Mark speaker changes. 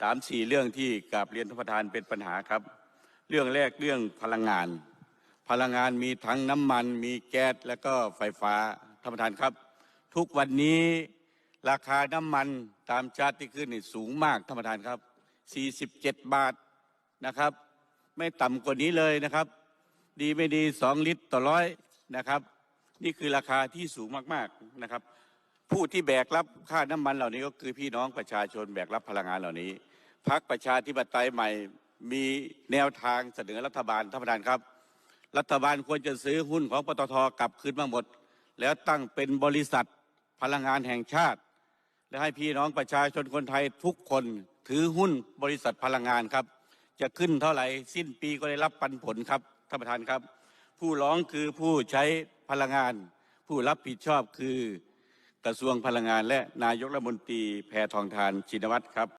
Speaker 1: สามสี่เรื่องที่กราบเรียนท่านประธานเป็นปัญหาครับ เรื่องแรกเรื่องพลังงาน พลังงานมีทั้งน้ำมัน มีแก๊สและก็ไฟฟ้าท่านประธานครับ ทุกวันนี้ราคาน้ำมันตามชาติที่ขึ้นนี่สูงมากท่านประธานครับ 47 บาทนะครับ ไม่ต่ำกว่านี้เลยนะครับ ดีไม่ดี 2 ลิตรต่อร้อยนะครับ นี่คือราคาที่สูงมากๆนะครับ ผู้ที่แบกรับค่าน้ำมันเหล่านี้ก็คือพี่น้องประชาชนแบกรับพลังงานเหล่านี้พักประชาธิปไตยใหม่มีแนวทางเสนอรัฐบาลท่านประธานครับ รัฐบาลควรจะซื้อหุ้นของปตทกลับคืนมาหมด แล้วตั้งเป็นบริษัทพลังงานแห่งชาติ และให้พี่น้องประชาชนคนไทยทุกคนถือหุ้นบริษัทพลังงานครับ จะขึ้นเท่าไหร่สิ้นปีก็ได้รับปันผลครับท่านประธานครับ ผู้ร้องคือผู้ใช้พลังงาน ผู้รับผิดชอบคือ กระทรวงพลังงานและนายกรัฐมนตรีแพทองทานชินวัตรครับ